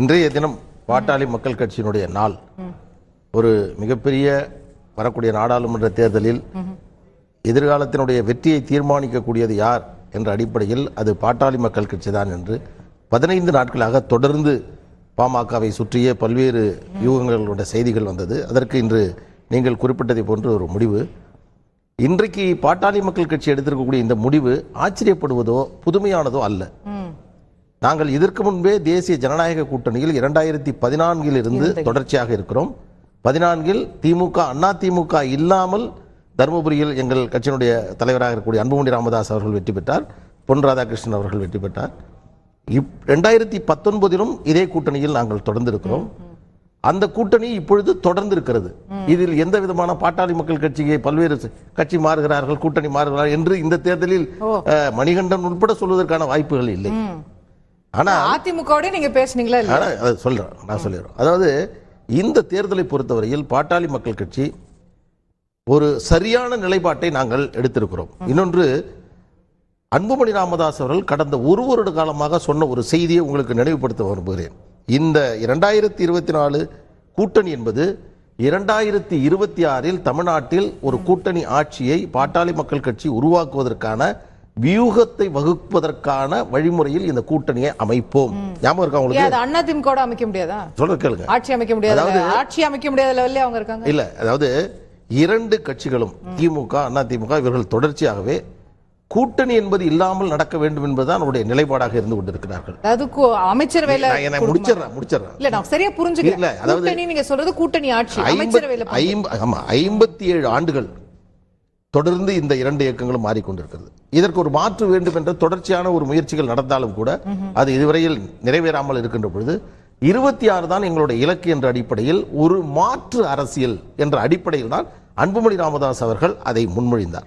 இன்றைய தினம் பாட்டாளி மக்கள் கட்சியினுடைய நாள். ஒரு மிகப்பெரிய வரக்கூடிய நாடாளுமன்ற தேர்தலில் எதிர்காலத்தினுடைய வெற்றியை தீர்மானிக்கக்கூடியது யார் என்ற அடிப்படையில் அது பாட்டாளி மக்கள் கட்சி தான் என்று பதினைந்து நாட்களாக தொடர்ந்து பாமகவை சுற்றிய பல்வேறு யூகங்களோட செய்திகள் வந்தது. அதற்கு இன்று நீங்கள் குறிப்பிட்டதை போன்ற ஒரு முடிவு. இன்றைக்கு பாட்டாளி மக்கள் கட்சி எடுத்திருக்கக்கூடிய இந்த முடிவு ஆச்சரியப்படுவதோ புதுமையானதோ அல்ல. நாங்கள் இதற்கு முன்பே தேசிய ஜனநாயக கூட்டணியில் இரண்டாயிரத்தி பதினான்கில் இருந்து தொடர்ச்சியாக இருக்கிறோம். பதினான்கில் திமுக அண்ணா திமுக இல்லாமல் தருமபுரியில் எங்கள் கட்சியினுடைய தலைவராக இருக்கக்கூடிய அன்புமணி ராமதாஸ் அவர்கள் வெற்றி பெற்றார். பொன் ராதாகிருஷ்ணன் அவர்கள் வெற்றி பெற்றார். இப் ரெண்டாயிரத்தி பத்தொன்பதிலும் இதே கூட்டணியில் நாங்கள் தொடர்ந்து இருக்கிறோம் அந்த கூட்டணி இப்பொழுது தொடர்ந்து இருக்கிறது இதில் எந்த விதமான பாட்டாளி மக்கள் கட்சியை பல்வேறு கட்சி மாறுகிறார்கள் கூட்டணி மாறுகிறார்கள் என்று இந்த தேர்தலில் மணிகண்டன் உட்பட சொல்வதற்கான வாய்ப்புகள் இல்லை. ஆனா அதிமுகவோட நீங்க பேசுனீங்களா இல்ல அதை சொல்றேன் நான் சொல்லிடுறேன். அதாவது இந்த தேர்தலை பொறுத்தவரையில் பாட்டாளி மக்கள் கட்சி ஒரு சரியான நிலைப்பாட்டை நாங்கள் எடுத்திருக்கிறோம். இன்னொன்று அன்புமணி ராமதாஸ் அவர்கள் கடந்த ஒரு வருட காலமாக சொன்ன ஒரு செய்தியை உங்களுக்கு நினைவுபடுத்த விரும்புகிறேன். இந்த இரண்டாயிரத்தி இருபத்தி நாலு கூட்டணி என்பது இரண்டாயிரத்தி இருபத்தி ஆறில் தமிழ்நாட்டில் ஒரு கூட்டணி ஆட்சியை பாட்டாளி மக்கள் கட்சி உருவாக்குவதற்கான வியூகத்தை வகுப்பதற்கான வழிமுறையில் இந்த கூட்டணியை அமைப்போம். ஞாபகம் இருக்கா உங்களுக்கு? அது அண்ணா திமுகவோட அமைக்க முடியாதா? சொல்ற கேளுங்க. ஆட்சி அமைக்க முடியாது? ஆட்சி அமைக்க முடியாத லெவல்ல அவங்க இருக்காங்க. இல்ல அதாவது இரண்டு கட்சிகளும் திமுக அண்ணா திமுக இவர்கள் தொடர்ச்சியாகவே கூட்டணி என்பது இல்லாமல் நடக்க வேண்டும் என்பதுதான் அவருடைய நிலைப்பாடாக இருந்து கொண்டிருக்கிறார்கள். அதாவது கு- அமைச்சரவையில நான் என்ன? முடிச்சிடுறேன் முடிச்சிடுறேன். இல்ல நான் சரியா புரிஞ்சுக்கல அதாவது- நீங்க சொல்றது கூட்டணி ஆட்சி அமைச்சரவையில ஆமா, ஐம்பத்தி ஏழு ஆண்டுகள் தொடர்ந்து இந்த இரண்டு இயக்கங்களும் மாறிக்கொண்டிருக்கிறது. இதற்கு ஒரு மாற்று வேண்டும் என்ற தொடர்ச்சியான ஒரு முயற்சிகள் நடந்தாலும் கூட அது இதுவரையில் நிறைவேறாமல் இருக்கின்ற பொழுது இருபத்தி ஆறு தான் எங்களுடைய இலக்கு என்ற அடிப்படையில் ஒரு மாற்று அரசியல் என்ற அடிப்படையில் தான் அன்புமணி ராமதாஸ் அவர்கள் அதை முன்மொழிந்தார்.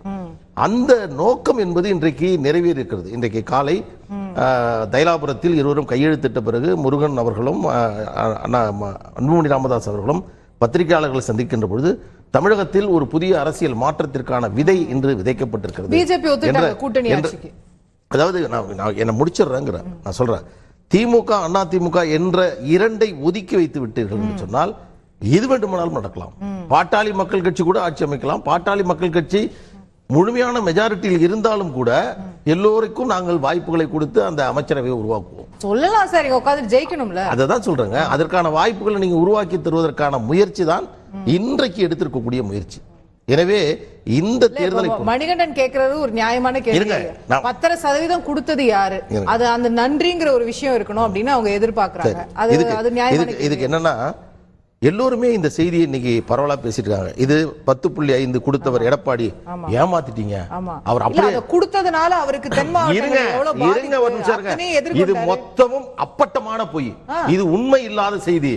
அந்த நோக்கம் என்பது இன்றைக்கு நிறைவேறிருக்கிறது இன்றைக்கு காலை ஆஹ், தைலாபுரத்தில் இருவரும் கையெழுத்திட்ட பிறகு முருகன் அவர்களும் அன்புமணி ராமதாஸ் அவர்களும் பத்திரிகையாளர்களை சந்திக்கின்ற பொழுது தமிழகத்தில் ஒரு புதிய அரசியல் மாற்றத்திற்கான விதை இன்று விதைக்கப்பட்டிருக்கிறது பிஜேபி என்ற- என்ற- அதாவது நான் என்ன முடிச்சிடுறேங்கிற நான் சொல்றேன். திமுக அண்ணா திமுக என்ற இரண்டை ஒதுக்கி வைத்து விட்டீர்கள் என்று சொன்னால் எது வேண்டுமானாலும் நடக்கலாம். பாட்டாளி மக்கள் கட்சி கூட ஆட்சி அமைக்கலாம். பாட்டாளி மக்கள் கட்சி முழுமையான மெஜாரிட்டியில் இருந்தாலும் கூட எல்லோருக்கும் நாங்கள் வாய்ப்புகளை கொடுத்து அந்த அமைச்சரவையை உருவாக்குவோம். சொல்லலாம் சார் உட்காந்து ஜெயிக்கணும்ல. அதை தான் சொல்றேங்க. அதற்கான வாய்ப்புகளை நீங்க உருவாக்கி தருவதற்கான முயற்சி தான் இன்றைக்கு எடுத்திருக்கக்கூடிய முயற்சி. எனவே இந்த தேர்தலை மணிகண்டன் கேக்குறது ஒரு நியாயமான கேள்வி. பத்தரை சதவீதம் கொடுத்தது யாரு. அது அந்த நன்றிங்கிற ஒரு விஷயம் இருக்கணும் அப்படின்னு அவங்க எதிர்பார்க்கறாங்க. அது அது நியாயமான இதுக்கு என்னன்னா எல்லோருமே இந்த செய்தியை இன்னைக்கு பரவலா பேசிட்டு இருக்காங்க இது பத்து புள்ளி ஐந்து கொடுத்தவர் எடப்பாடி. ஏமாத்திட்டீங்க. அவர் அப்படியே கொடுத்ததுனால அவருக்கு இருங்க இருங்க ஒரு நிமிஷம் இது. மொத்தமும் அப்பட்டமான பொய். இது உண்மை இல்லாத செய்தி.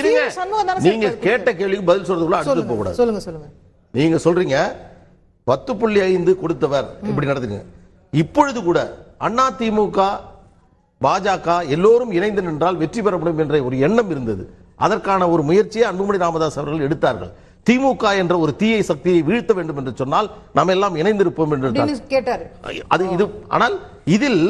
இருங்க. நீங்க. கேட்ட கேள்விக்கு பதில் சொல்றதுக்குள்ள அடுத்து போக கூடாது சொல்லுங்க சொல்லுங்க. நீங்க சொல்றீங்க பத்து புள்ளி ஐந்து கொடுத்தவர் இப்படி நடத்துங்க இப்பொழுது கூட அண்ணா திமுக பாஜக எல்லோரும் இணைந்து நின்றால் வெற்றி பெறப்படும் என்ற ஒரு எண்ணம் இருந்தது. அதற்கான ஒரு முயற்சியை அன்புமணி ராமதாஸ் அவர்கள் எடுத்தார்கள். திமுக என்ற ஒரு தீயை சக்தியை வீழ்த்த வேண்டும் என்று சொன்னால் நாம் எல்லாம் இணைந்திருப்போம் என்று கேட்டாரு. அது இது ஆனால் இதில்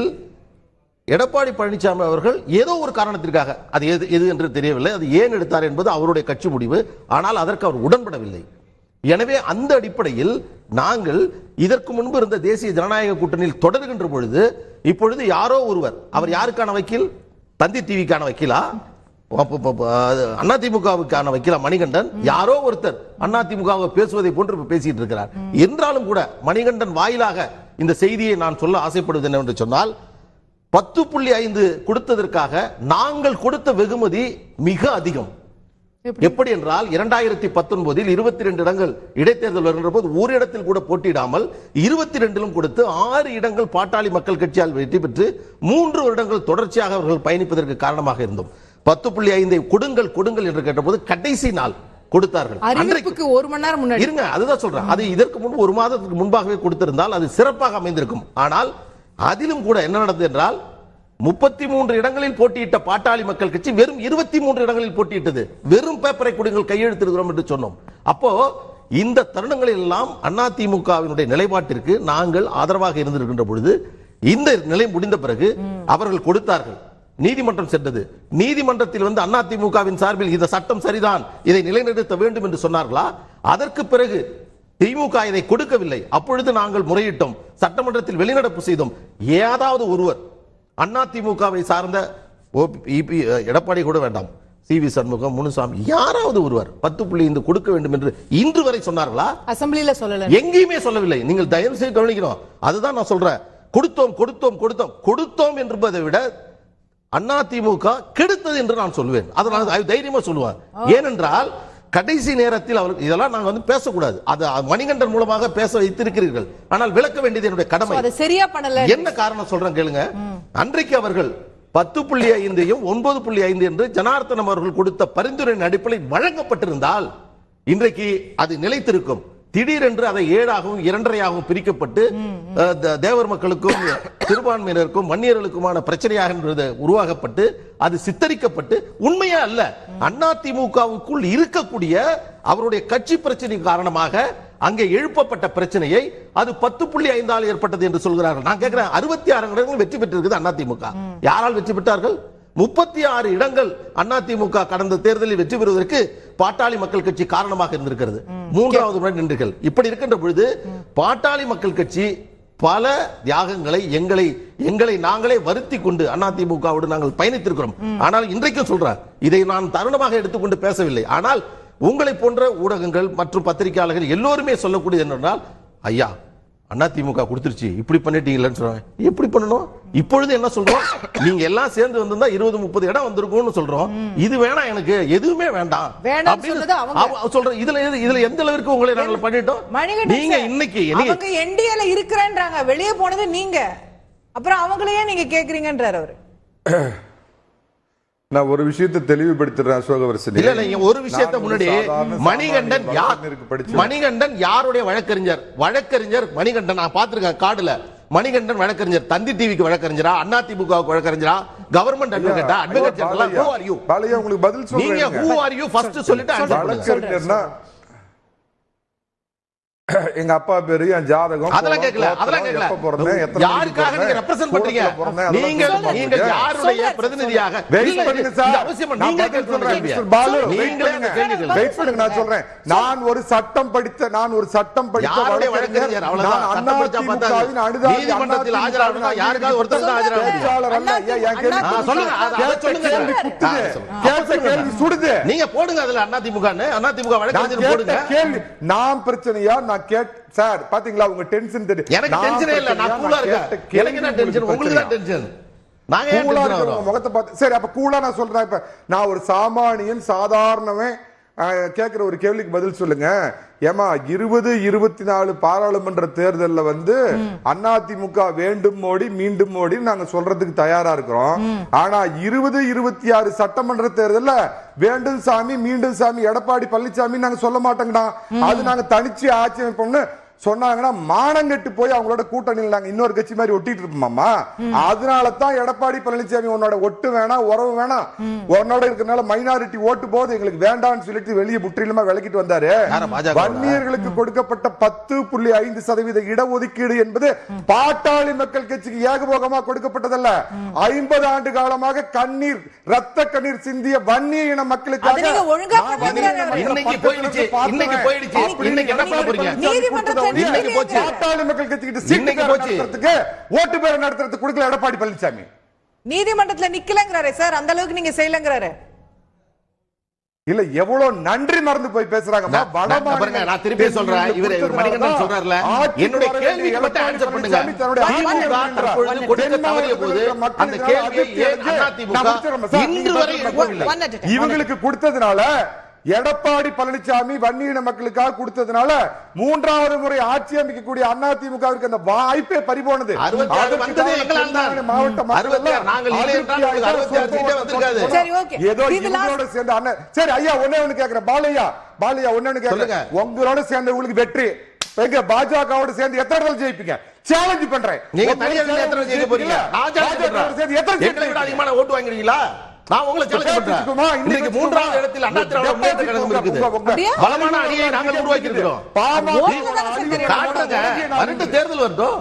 எடப்பாடி பழனிசாமி அவர்கள் ஏதோ ஒரு காரணத்திற்காக அது எது எது என்று தெரியவில்லை அது ஏன் எடுத்தார் என்பது அவருடைய கட்சி முடிவு ஆனால் அதற்கு அவர் உடன்படவில்லை. எனவே அந்த அடிப்படையில் நாங்கள் இதற்கு முன்பு இருந்த தேசிய ஜனநாயக கூட்டணியில் தொடர்கின்ற பொழுது இப்பொழுது யாரோ ஒருவர் அவர் யாருக்கான வக்கீல்? தந்தி டிவிக்கான வக்கீலா? அண்ணா திமுகவுக்கான வக்கீலா மணிகண்டன் யாரோ ஒருத்தர் அண்ணா திமுக பேசுவதை போன்று பேசிட்டு இருக்கிறார். என்றாலும் கூட மணிகண்டன் வாயிலாக இந்த செய்தியை நான் சொல்ல ஆசைப்படுவது என்னவென்று சொன்னால் பத்து புள்ளி ஐந்து கொடுத்ததற்காக நாங்கள் கொடுத்த வெகுமதி மிக அதிகம். எப்படி? என்றால் இரண்டாயிரத்தி பத்தொன்பதில் இருபத்தி ரெண்டு இடங்கள் இடைத்தேர்தல் வருகின்ற போது ஒரு இடத்தில் கூட போட்டியிடாமல் இருபத்தி ரெண்டிலும் கொடுத்து ஆறு இடங்கள் பாட்டாளி மக்கள் கட்சியால் வெற்றி பெற்று மூன்று வருடங்கள் தொடர்ச்சியாக அவர்கள் பயணிப்பதற்கு காரணமாக இருந்தோம். பத்து புள்ளி ஐந்தை கொடுங்கள் கொடுங்கள் என்று கேட்டபோது கடைசி நாள் கொடுத்தார்கள். அறிவிப்புக்கு ஒரு மணி நேரம் முன்னாடி. இருங்க அதுதான் சொல்றேன். அது இதற்கு முன்பு ஒரு மாதத்துக்கு முன்பாகவே கொடுத்திருந்தால் அது சிறப்பாக அமைந்திருக்கும். ஆனால் அதிலும் கூட என்ன நடந்தது என்றால் முப்பத்தி மூன்று இடங்களில் போட்டியிட்ட பாட்டாளி மக்கள் கட்சி வெறும் இருபத்தி மூன்று இடங்களில் போட்டியிட்டது. வெறும் பேப்பரை கொடுங்கள் கையெழுத்திருக்கிறோம் என்று சொன்னோம். அப்போ இந்த தருணங்களில் எல்லாம் அதிமுகவினுடைய நிலைப்பாட்டிற்கு நாங்கள் ஆதரவாக இருந்திருக்கின்ற பொழுது இந்த நிலை முடிந்த பிறகு அவர்கள் கொடுத்தார்கள். நீதிமன்றம் சென்றது. நீதிமன்றத்தில் வந்து அதிமுகவின் சார்பில் இந்த சட்டம் சரிதான் இதை நிலைநிறுத்த வேண்டும் என்று சொன்னார்களா? அதற்கு பிறகு திமுக இதை கொடுக்கவில்லை. அப்பொழுது நாங்கள் முறையிட்டோம். சட்டமன்றத்தில் வெளிநடப்பு செய்தோம். ஏதாவது ஒருவர் அதிமுகவை சார்ந்த எடப்பாடி கூட வேண்டாம். சி வி சண்முகம் முனுசாமி யாராவது ஒருவர் பத்து புள்ளி ஐந்து கொடுக்க வேண்டும் என்று இன்று வரை சொன்னார்களா? அசம்பிளில சொல்லல. எங்கேயுமே சொல்லவில்லை. நீங்கள் தயவு செய்து கவனிக்கணும். அதுதான் நான் சொல்றேன். கொடுத்தோம் கொடுத்தோம் கொடுத்தோம். கொடுத்தோம் என்பதை விட அதிமுக கெடுத்தது என்று நான் சொல்லுவேன் அதை நான் தைரியமா சொல்லுவேன். ஏனென்றால் கடைசி நேரத்தில் அவர் இதெல்லாம் நாங்க வந்து பேசக்கூடாது. அது மணிகண்டன் மூலமாக பேச வைத்திருக்கிறீர்கள். ஆனால் விளக்க வேண்டியது என்னுடைய கடமை. சரியா பண்ணல. என்ன காரணம் சொல்றேன் கேளுங்க. அன்றைக்கு அவர்கள் பத்து புள்ளி ஐந்தையும் ஒன்பது புள்ளி ஐந்து என்று ஜனார்த்தனம் அவர்கள் கொடுத்த பரிந்துரையின் அடிப்படையில் வழங்கப்பட்டிருந்தால் இன்றைக்கு அது நிலைத்திருக்கும். திடீரென்று அதை ஏழாகவும் இரண்டரையாகவும் பிரிக்கப்பட்டு தேவர் மக்களுக்கும் சிறுபான்மையினருக்கும் வன்னியர்களுக்குமான பிரச்சனையாக உருவாகப்பட்டு அது சித்தரிக்கப்பட்டு உண்மையா அல்ல. அதிமுகவுக்குள் இருக்கக்கூடிய அவருடைய கட்சி பிரச்சனை காரணமாக அங்கே எழுப்பப்பட்ட பிரச்சனையை அது பத்து புள்ளி ஐந்தால் ஏற்பட்டது என்று சொல்கிறார்கள். நான் கேட்கிறேன் அறுபத்தி ஆறு இடங்கள் வெற்றி பெற்றிருக்குது அதிமுக யாரால் வெற்றி பெற்றார்கள்? முப்பத்தி ஆறு இடங்கள் அதிமுக கடந்த தேர்தலில் வெற்றி பெறுவதற்கு பாட்டாளி மக்கள் கட்சி காரணமாக இருந்திருக்கிறது. மூன்றாவது முறை நின்றீர்கள் இப்படி இருக்கின்ற பொழுது பாட்டாளி மக்கள் கட்சி பல தியாகங்களை எங்களை எங்களை நாங்களே வருத்தி கொண்டு அதிமுகவோடு நாங்கள் பயணித்திருக்கிறோம். ஆனால் இன்றைக்கும் சொல்றேன் இதை நான் தருணமாக எடுத்துக்கொண்டு பேசவில்லை. ஆனால் உங்களை போன்ற ஊடகங்கள் மற்றும் பத்திரிகையாளர்கள் எல்லோருமே சொல்லக்கூடியது என்னென்றால் ஐயா அதிமுக கொடுத்துருச்சு. இப்படி பண்ணிட்டீங்களேன்னு சொல்றாங்க. எப்படி பண்ணணும்? இப்பொழுது என்ன சொல்றோம்? நீங்க எல்லாம் சேர்ந்து வந்திருந்தா இருபது முப்பது இடம் வந்திருக்கும்னு சொல்றோம். இது வேணாம் எனக்கு. எதுவுமே வேண்டாம். சொல்றேன் இதுல எது- இதுல எந்த அளவிற்கு உங்களை நாங்கள் பண்ணிட்டோம்? நீங்க இன்னைக்கு என்டிஏல இருக்கிறேன்றாங்க. வெளியே போனது நீங்க. அப்புறம் அவங்களையே நீங்க கேக்குறீங்கன்றாரு அவரு. நான் ஒரு விஷயத்தை தெளிவுபடுத்துறேன் அசோகவரசனி. இல்ல இல்ல இங்க ஒரு விஷயத்தை முன்னாடி மணிகண்டன் யார். மணிகண்டன் யாருடைய வழக்கறிஞர்? வழக்கறிஞர் மணிகண்டன். நான் பார்த்திருக்கேன் கார்டுல மணிகண்டன் வழக்கறிஞர். தந்தி டிவிக்கு வழக்கறிஞரா? அண்ணா திமுகவுக்கு வழக்கறிஞரா கவர்மெண்ட் அட்வொகேட்டா அட்வொகேட் ஜெனரலா ஹூ ஆர் யூ பாலையா உங்களுக்கு பதில் நீங்க சொல்றேன் ஹூ ஆர் யூ ஃபர்ஸ்ட் சொல்லிட்டு. வழக்கறிஞர்னா எங்க அப்பா பேரு என் ஜாதகம் அதெல்லாம் கேட்கல அதெல்லாம் கேட்கல. எப்ப பிறந்தேன், எத்தனை யாருக்காக நீங்க ரெப்ரசன்ட் பண்றீங்க? நீங்க நீங்க. யாருடைய. பிரதிநிதியாக? வெயிட் பண்ணுங்க இது- சார். அவசியமா நான் நீங்க சொல்றேன். மிஸ்டர் பாலு, வெயிட் பண்ணுங்க. வெயிட் பண்ணுங்க, நான் சொல்றேன். நான் ஒரு சட்டம் படித்த நான் ஒரு சட்டம் படித்த யாருடைய வழக்கறிஞர். நான் அதிமுகவின் பார்த்தாது. அனுதாபி, நீதிமன்றத்தில் ஆஜராகணும்னா யாருக்காவது ஒருத்தர் தான் ஆஜராக முடியும். பேச்சாளர் அல்ல. ஐயா, என் கேள்வி அண்ணா ஆ, சொல்லுங்க. அது- சொல்லுங்க. கேள்வி. குத்துது. கேள்வி சுடுது நீங்க போடுங்க அதுல அண்ணா திமுக அண்ணா திமுக வழக்கறிஞர் போடுங்க. கேள்வி நான் பிரச்சனையா நான் கேட் சார் பாத்தீங்களா உங்க டென்ஷன் தெரியும். எனக்கு நான் டென்ஷனே இல்ல நான் கூலா இருக்கேன். எனக்கு என்ன டென்ஷன் உங்களுக்கு தான் டென்ஷன் கூலா டென்ஷன் இருக்கிற ஆகிறோம்? முகத்தை பார்த்து சரி அப்ப கூலா நான் சொல்றேன் இப்ப நான் ஒரு சாமானியன் சாதாரணவன் கேட்கிற ஒரு கேள்விக்கு பதில் சொல்லுங்க. ஏமா இருபது இருபத்தி நாலு பாராளுமன்ற தேர்தல்ல வந்து அதிமுக வேண்டும் மோடி மீண்டும் மோடி நாங்க சொல்றதுக்கு தயாரா இருக்கிறோம். ஆனா இருபது இருபத்தி ஆறு சட்டமன்ற தேர்தல்ல வேண்டும் சாமி மீண்டும் சாமி எடப்பாடி பழனிசாமி நாங்க சொல்ல மாட்டோங்கடா அது நாங்க தனிச்சு ஆட்சி அமைப்போம்னு சொன்னாங்கன்னா மானங்கெட்டு போய் அவங்களோட கூட்டணியில் நாங்க இன்னொரு கட்சி மாதிரி ஒட்டிட்டு இருப்போமாமா அதனால தான் எடப்பாடி பழனிசாமி உன்னோட ஒட்டு வேணாம் உறவு வேணாம். உன்னோட இருக்கிறனால மைனாரிட்டி ஓட்டு போது எங்களுக்கு வேண்டாம்னு சொல்லிட்டு வெளியே முற்றிலுமா விலக்கிட்டு வந்தாரு? வன்னியர்களுக்கு கொடுக்கப்பட்ட பத்து புள்ளி ஐந்து சதவீத இடஒதுக்கீடு என்பது பாட்டாளி மக்கள் கட்சிக்கு ஏகபோகமா கொடுக்கப்பட்டதல்ல. ஐம்பது ஆண்டு காலமாக கண்ணீர் ரத்த கண்ணீர் சிந்திய வன்னிய இன அது மக்களுக்காக இன்னைக்கு போச்சு. பாட்டாளி மக்கள் கட்சிக்கிட்ட சீட்டு போச்சு. நடத்துறதுக்கு ஓட்டு பேரம் நடத்துறதுக்கு கொடுக்கல எடப்பாடி பழனிசாமி நீதிமன்றத்துல நிக்கலங்கிறாரு சார். அந்த அளவுக்கு நீங்க செய்யலங்கிறாரு. இல்ல எவ்வளவு நன்றி மறந்து போய் பேசுறாங்க நான் நான் பாருங்க, நான் திருப்பி சொல்றேன். இவர் இவர் மணிகண்டன் சொல்றாருல என்னுடைய கேள்விக்கு மட்டும் ஆன்சர் பண்ணுங்க. கொடுக்க தவறிய போது அந்த கேள்வியை அதிமுக இன்று வரை. இவங்களுக்கு கொடுத்ததுனால எடப்பாடி பழனிசாமி வன்னியின மக்களுக்காக கொடுத்ததுனால மூன்றாவது முறை ஆட்சி அமைக்கக்கூடிய அதிமுகவிற்கு அந்த வாய்ப்பே பறிபோனது. மாவட்ட. ஏதோ சேர்ந்து அண்ணன். சரி ஐயா ஒண்ணே ஒண்ணு கேக்குறேன். பாலையா? பாலையா சொல்லுங்க. கேக்குறேன். உங்களோட சேர்ந்து உங்களுக்கு வெற்றி. எங்க பாஜகவோட சேர்ந்து எத்தனை இடத்துல ஜெயிப்பீங்க? சேலஞ்ச் பண்றேன். நீங்க உங்களோட தனியா நின்று எத்தனை ஜெயிக்க போறீங்க. பாஜகவோட சேர்ந்து எத்தனை அதிகமான ஓட்டு வாங்குறீங்களா? நான் உங்களை சேலஞ்ச்? பண்றேன் இன்னைக்கு மூன்றாவது இடத்தில் அண்ணா திராவிட முன்னேற்ற கழகம் இருக்குது? பலமான அணியை நாங்கள் உருவாக்கி இருக்கிறோம் காட்டுங்க வரட்டு தேர்தல் வரட்டும்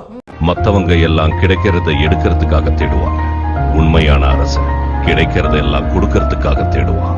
மத்தவங்க எல்லாம் கிடைக்கிறத எடுக்கிறதுக்காக தேடுவாங்க உண்மையான அரசன் கிடைக்கிறதெல்லாம் கொடுக்கறதுக்காக தேடுவோம்